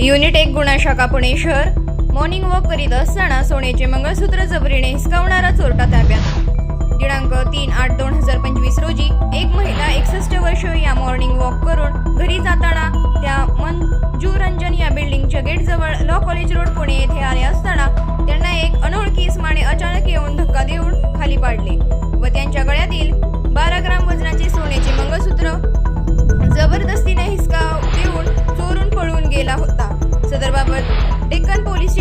Unit एक गुन्हा शाखा पुणे शहर. मॉर्निंग वॉक करीत असताना सोन्याचे मंगळसूत्र जबरीने हिसकावणारा चोरटा ताब्यात. दिनांक तीन आठ दोन हजार पंचवीस रोजी एक महिला एकसष्ट वर्ष या मॉर्निंग वॉक करून घरी जाताना त्या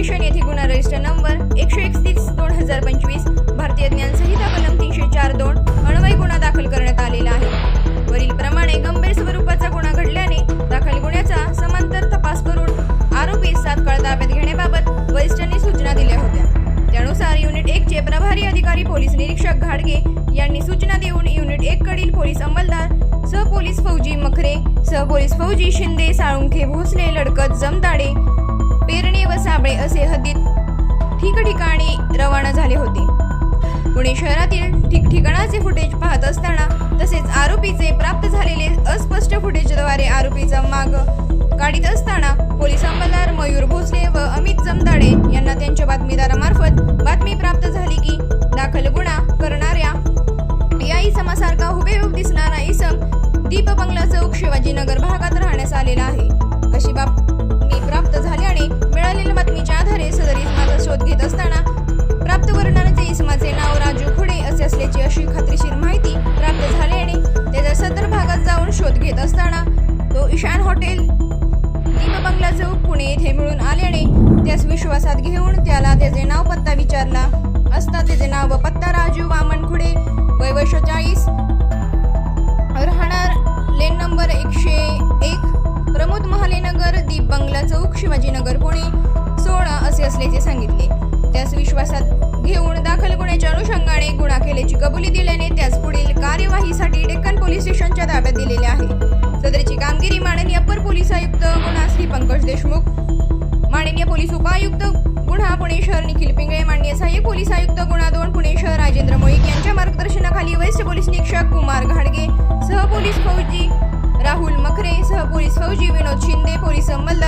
स्टेशन येथे गुन्हा रजिस्टर नंबर एकशे एकतीस दोन हजार पंचवीस. भारतीय ज्ञान संहिता कलम तीनशे चार दोन अन्वय गुन्हा दाखल करण्यात आलेला आहे. वरील प्रमाणे गंभीर स्वरूपाचा गुन्हा घडल्याने दाखल गुन्ह्याचा समांतर तपास करून आरोपी तात्काळ ताब्यात घेण्याबाबत वरिष्ठांनी सूचना दिल्या होत्या. त्यानुसार युनिट एक चे प्रभारी अधिकारी पोलीस निरीक्षक घाडगे यांनी सूचना देऊन युनिट एक कडील पोलीस अंमलदार सहपोलीस फौजी मखरे सहपोलीस फौजी शिंदे साळुंखे भोसले लडकत जमदाडे पेरणे व साबळे असे हद्दीत ठिकठिकाणी रवाना झाले होते. पुणे शहरातील ठिकठिकाणाचे फुटेज पाहत असताना तसेच आरोपीचे प्राप्त झालेले अस्पष्ट फुटेजद्वारे आरोपीचा माग काढीत असताना पोलीस अंमलदार मयूर भोसले व अमित जमदाडे यांना त्यांच्या बातमीदारामार्फत बातमी प्राप्त झाली की दाखल गुन्हा करणाऱ्या या इसमासारखा हुबेहूब दिसणारा इसम दीप बंगला चौक शिवाजीनगर भागात राहण्यास आलेला आहे. अशी बाब शोध घेत असताना प्राप्त वर्णनाचे इसमाचे नाव राजू खुडे असे असल्याची अशी खात्रीशीर माहिती प्राप्त झाल्याने त्याच्या सदर भागात जाऊन शोध घेत असताना तो ईशान हॉटेल दीपबंगला चौक पुणे येथे मिळून आल्याने त्यास विश्वासात घेऊन त्याला त्याचे नाव पत्ता विचारला. असता त्याचे नाव व पत्ता राजू वामन खुडे वय वर्ष चाळीस राहणार लेन नंबर एकशे एक प्रमोद महालेनगर दीप बंगला चौक शिवाजीनगर पुणे. असल्याचे सांगितले. त्यास विश्वासात घेऊन दाखल गुन्ह्याच्या अनुषंगाने गुन्हा केल्याची कबुली दिल्याने त्यास पुढील कार्यवाहीसाठी डेक्कन पोलीस स्टेशनच्या ताब्यात दिलेले आहे. सदरची कामगिरी माननीय अप्पर पोलीस आयुक्त गुन्हा श्री पंकज देशमुख माननीय पोलीस उपायुक्त गुन्हा पुणे शहर निखिल पिंगळे माननीय सहाय्यक पोलीस आयुक्त गुन्हा दोन पुणे शहर राजेंद्र मोईक यांच्या मार्गदर्शनाखाली वरिष्ठ पोलीस निरीक्षक कुमार घाडगे सहपोलीस फौजी राहुल मखरे सहपोलीस फौजी विनोद शिंदे पोलीस अंमलदार